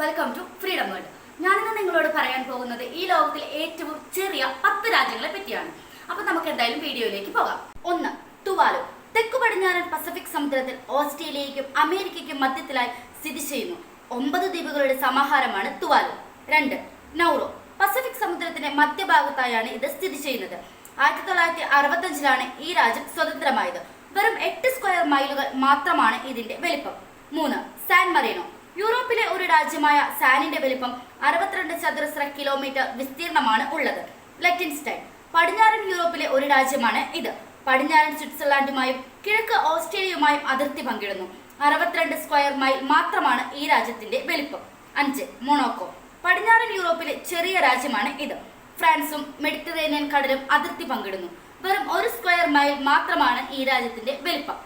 Welcome to freedom world ഞാനിന്ന് നിങ്ങളോട് പറയാൻ പോകുന്നത് ഈ ലോകത്തിലെ ഏറ്റവും ചെറിയ പത്ത് രാജ്യങ്ങളെ പറ്റിയാണ്. അപ്പൊ നമുക്ക് എന്തായാലും വീഡിയോയിലേക്ക് പോകാം. ഒന്ന് തുവാലു. തെക്കു പടിഞ്ഞാറൻ പസഫിക് സമുദ്രത്തിൽ ഓസ്ട്രേലിയയ്ക്കും അമേരിക്കയ്ക്കും മധ്യത്തിലായി സ്ഥിതി ചെയ്യുന്നു. ഒമ്പത് ദ്വീപുകളുടെ സമാഹാരമാണ് തുവാലു. രണ്ട് നൗറോ. പസഫിക് സമുദ്രത്തിന്റെ മധ്യഭാഗത്തായാണ് ഇത് സ്ഥിതി ചെയ്യുന്നത്. ആയിരത്തി തൊള്ളായിരത്തി അറുപത്തഞ്ചിലാണ് ഈ രാജ്യം സ്വതന്ത്രമായത്. വെറും എട്ട് സ്ക്വയർ മൈലുകൾ മാത്രമാണ് ഇതിന്റെ വലിപ്പം. മൂന്ന് സാൻ മറീനോ. യൂറോപ്പിലെ ഒരു രാജ്യമായ സാനിന്റെ വലിപ്പം അറുപത്തിരണ്ട് ചതുരശ്ര കിലോമീറ്റർ വിസ്തീർണമാണ് ഉള്ളത്. ലെറ്റിൻസ്റ്റൈൻ പടിഞ്ഞാറൻ യൂറോപ്പിലെ ഒരു രാജ്യമാണ് ഇത്. പടിഞ്ഞാറൻ സ്വിറ്റ്സർലാൻഡുമായും കിഴക്ക് ഓസ്ട്രേലിയയുമായും അതിർത്തി പങ്കിടുന്നു. അറുപത്തിരണ്ട് സ്ക്വയർ മൈൽ മാത്രമാണ് ഈ രാജ്യത്തിന്റെ വലിപ്പം. അഞ്ച് മൊണോക്കോ. പടിഞ്ഞാറൻ യൂറോപ്പിലെ ചെറിയ രാജ്യമാണ് ഇത്. ഫ്രാൻസും മെഡിറ്ററേനിയൻ കടലും അതിർത്തി പങ്കിടുന്നു. വെറും ഒരു സ്ക്വയർ മൈൽ മാത്രമാണ് ഈ രാജ്യത്തിന്റെ വലിപ്പം.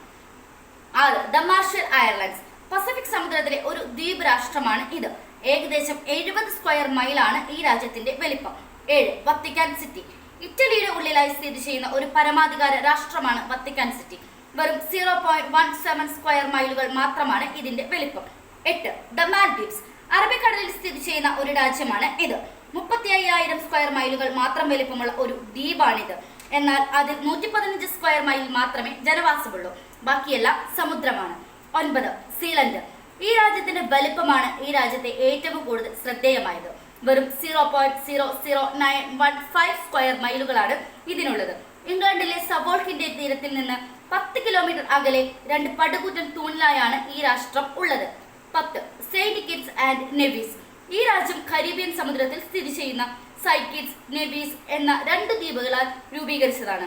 ആറ് ദ മാർഷൽ അയർലൻഡ്സ് സമുദ്രത്തിലെ ഒരു ദ്വീപ് രാഷ്ട്രമാണ് ഇത്. ഏകദേശം എഴുപത് സ്ക്വയർ മൈലാണ് ഈ രാജ്യത്തിന്റെ വലിപ്പം. ഏഴ് വത്തിക്കാൻ സിറ്റി. ഇറ്റലിയുടെ ഉള്ളിലായി സ്ഥിതി ചെയ്യുന്ന ഒരു പരമാധികാര രാഷ്ട്രമാണ് വത്തിക്കാൻ സിറ്റി. വെറും zero point one seven square മൈലുകൾ മാത്രമാണ് ഇതിന്റെ വലിപ്പം. എട്ട് ദ മാൽഡീവ്സ് അറബിക്കടലിൽ സ്ഥിതി ചെയ്യുന്ന ഒരു രാജ്യമാണ് ഇത്. മുപ്പത്തി അയ്യായിരം സ്ക്വയർ മൈലുകൾ മാത്രം വലിപ്പമുള്ള ഒരു ദ്വീപാണിത്. എന്നാൽ അതിൽ നൂറ്റി പതിനഞ്ച് സ്ക്വയർ മൈൽ മാത്രമേ ജനവാസമുള്ളൂ. ബാക്കിയെല്ലാം സമുദ്രമാണ്. ഒൻപത് സീലൻഡ്. ഈ രാജ്യത്തിന്റെ വലിപ്പമാണ് ഈ രാജ്യത്തെ ഏറ്റവും കൂടുതൽ ശ്രദ്ധേയമായത്. വെറും zero point zero zero nine one five square മൈലുകളാണ് ഇതിനുള്ളത്. ഇംഗ്ലണ്ടിലെ സവോൾക്കിന്റെ തീരത്തിൽ നിന്ന് പത്ത് കിലോമീറ്റർ അകലെ രണ്ട് പടുകൂറ്റൻ തൂണിലായാണ് ഈ രാഷ്ട്രം ഉള്ളത്. പത്ത് സെയിന്റ് കിറ്റ്സ് ആൻഡ് നെവീസ് ഈ രാജ്യം കരീബിയൻ സമുദ്രത്തിൽ സ്ഥിതി ചെയ്യുന്ന സൈക്കിറ്റ്സ് നെവീസ് എന്ന രണ്ട് ദ്വീപുകളാൽ രൂപീകരിച്ചതാണ്.